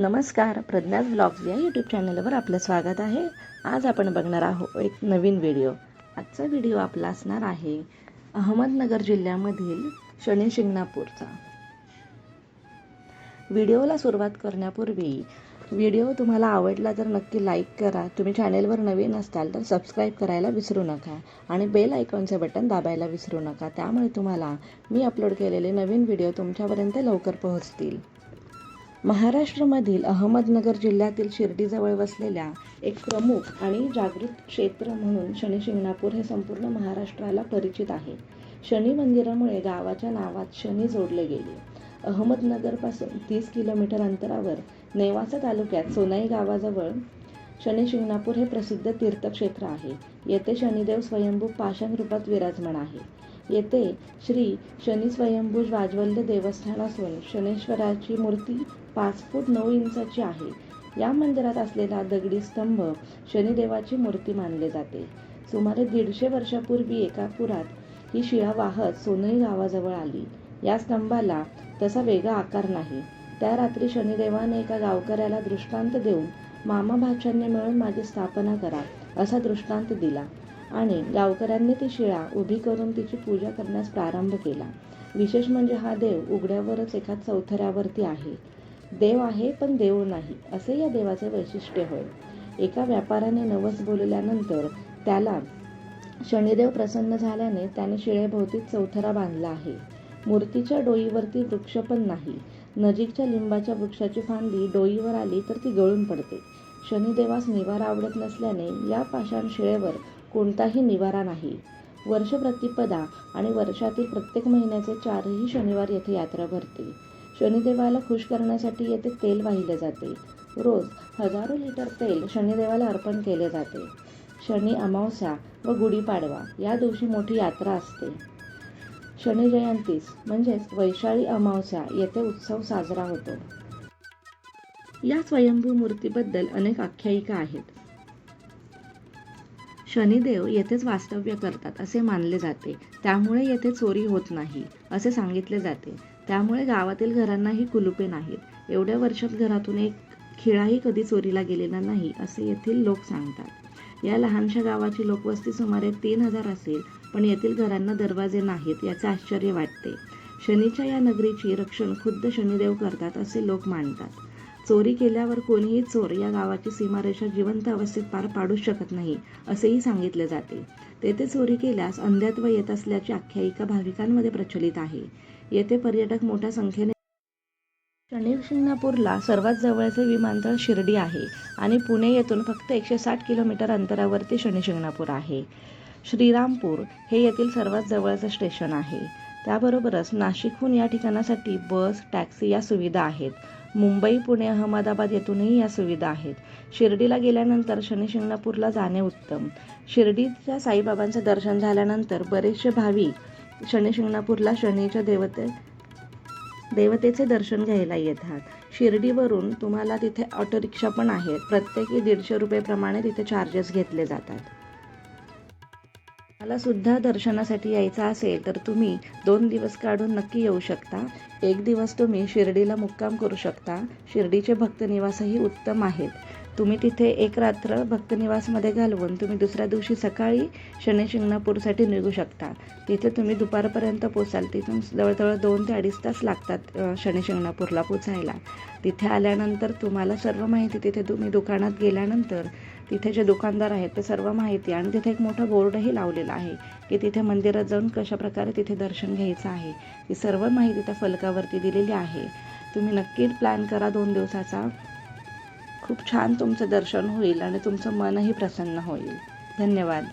नमस्कार प्रज्ञाज ब्लॉग्स या यूट्यूब चॅनलवर आपलं स्वागत आहे. आज आपण बघणार आहोत एक नवीन व्हिडिओ. आजचा व्हिडिओ आपला असणार आहे अहमदनगर जिल्ह्यामधील शनी शिंगणापूरचा. व्हिडिओला सुरुवात करण्यापूर्वी व्हिडिओ तुम्हाला आवडला तर नक्की लाईक करा. तुम्ही चॅनेलवर नवीन असाल तर सबस्क्राईब करायला विसरू नका आणि बेल आयकॉनचे बटन दाबायला विसरू नका. त्यामुळे तुम्हाला मी अपलोड केलेले नवीन व्हिडिओ तुमच्यापर्यंत लवकर पोहोचतील. महाराष्ट्रामधील अहमदनगर जिल्ह्यातील शिर्डीजवळ वसलेल्या एक प्रमुख आणि जागृत क्षेत्र म्हणून शनी शिंगणापूर हे संपूर्ण महाराष्ट्राला परिचित आहे. शनी मंदिरामुळे गावाच्या नावात शनी जोडले गेले. अहमदनगरपासून तीस किलोमीटर अंतरावर नेवासा तालुक्यात सोनाई गावाजवळ शनी शिंगणापूर हे प्रसिद्ध तीर्थक्षेत्र आहे. येथे शनिदेव स्वयंभू पाषाण रूपात विराजमान आहे. येथे श्री शनी स्वयंभू वाजवल्य देवस्थान असून शनेश्वराची मूर्ती पाच फूट नऊ इंचाची आहे. या मंदिरात असलेला दगडी स्तंभ शनिदेवाची मूर्ती मानले जाते. सुमारे दीडशे वर्षापूर्वी एका पुरात ही शिळा वाहत सोनई गावाजवळ आली. या स्तंभाला तसा वेगळा आकार नाही. त्या रात्री शनिदेवाने एका गावकऱ्याला दृष्टांत देऊन मामा भाच्यांनी मिळून माझी स्थापना करा असा दृष्टांत दिला आणि गावकऱ्यांनी ती शिळा उभी करून तिची पूजा करण्यास प्रारंभ केला. विशेष म्हणजे हा देव उघड्यावरच एका चौथऱ्यावरती आहे. देव आहे पण देव नाही असे या देवाचे वैशिष्ट्य होय. एका व्यापाऱ्याने नवस बोलल्यानंतर त्याला शनिदेव प्रसन्न झाल्याने त्याने शिळेभोवती चौथरा बांधला आहे. मूर्तीच्या डोईवरती वृक्ष पण नाही. नजीकच्या लिंबाच्या वृक्षाची फांदी डोईवर आली तर ती गळून पडते. शनिदेवास निवारा आवडत नसल्याने या पाषाण शिळेवर कोणताही निवारा नाही. वर्ष प्रतिपदा आणि वर्षातील प्रत्येक महिन्याचे चारही शनिवार येथे यात्रा भरते. शनिदेवाला खुश करण्यासाठी येथे तेल वाहिले जाते. रोज हजारो लिटर तेल शनिदेवाला अर्पण केले जाते. शनी अमावस्या व गुढीपाडवा या दिवशी मोठी यात्रा असते. शनी जयंतीस म्हणजेच वैशाळी अमावस्या येथे उत्सव साजरा होतो. या स्वयंभू मूर्तीबद्दल अनेक आख्यायिका आहेत. शनिदेव येथेच वास्तव्य करतात असे मानले जाते. त्यामुळे येथे चोरी होत नाही असे सांगितले जाते. त्यामुळे गावातील घरांनाही कुलुपे नाहीत. एवढ्या वर्षात घरातून एक खिळाही कधी चोरीला गेलेला नाही असे येथील लोक सांगतात. या लहानशा गावाची लोकवस्ती सुमारे तीन हजार असेल पण येथील घरांना दरवाजे नाहीत याचे आश्चर्य वाटते. शनीच्या या नगरीची रक्षण खुद्द शनिदेव करतात असे लोक मानतात. चोरी केल्यावर कोणीही चोर या गावाची सीमारेषा जिवंत अवस्थेत पार पाडू शकत नाही असेही सांगितले जाते. तेथे चोरी केल्यास अंध्यात्व येत असल्याची आख्यायिका भाविकांमध्ये प्रचलित आहे. येथे पर्यटक मोठ्या संख्येने शनिशिंगणापूरला सर्वात जवळचे विमानतळ शिर्डी आहे आणि पुणे येथून फक्त एकशे साठ किलोमीटर अंतरावरती शनिशिंगणापूर आहे. श्रीरामपूर हे येथील सर्वात जवळचे स्टेशन आहे. त्याबरोबरच नाशिकहून या ठिकाणासाठी बस टॅक्सी या सुविधा आहेत. मुंबई पुणे अहमदाबाद येथूनही या सुविधा आहेत. शिर्डीला गेल्यानंतर शनिशिंगणापूरला जाणे उत्तम. शिर्डीच्या साईबाबांचं दर्शन झाल्यानंतर बरेचसे भाविक शनिशिंगणापूरला शनीच्या देवते देवतेचे दर्शन घ्यायला येतात. शिर्डीवरून तुम्हाला तिथे ऑटो रिक्षा पण आहेत. प्रत्येकी दीडशे रुपयेप्रमाणे तिथे चार्जेस घेतले जातात. मला सुद्धा दर्शनासाठी यायचं असेल तर तुम्ही दोन दिवस काढून नक्की येऊ शकता. एक दिवस तुम्ही शिर्डीला मुक्काम करू शकता. शिर्डीचे भक्तनिवासही उत्तम आहेत. तुम्ही तिथे एक रात्र भक्तनिवासमध्ये घालवून तुम्ही दुसऱ्या दिवशी सकाळी शनी शिंगणापूरसाठी निघू शकता. तिथे तुम्ही दुपारपर्यंत पोचाल. तिथून जवळजवळ दोन ते अडीच तास लागतात शनिशिंगणापूरला शनी शिंगणापूरला पोचायला. तिथे आल्यानंतर तुम्हाला सर्व माहिती तिथे तुम्ही दुकानात गेल्यानंतर तिथे जे दुकानदार आहेत ते सर्व माहिती आणि तिथे एक मोठा बोर्डही लावलेला आहे की तिथे मंदिरात जाऊन कशा प्रकारे तिथे दर्शन घ्यायचं आहे. ती सर्व माहिती त्या फलकावरती दिलेली आहे. तुम्ही नक्की प्लॅन करा दोन दिवसाचा. खूप छान तुमचं दर्शन होईल आणि तुमचं मनही प्रसन्न होईल. धन्यवाद.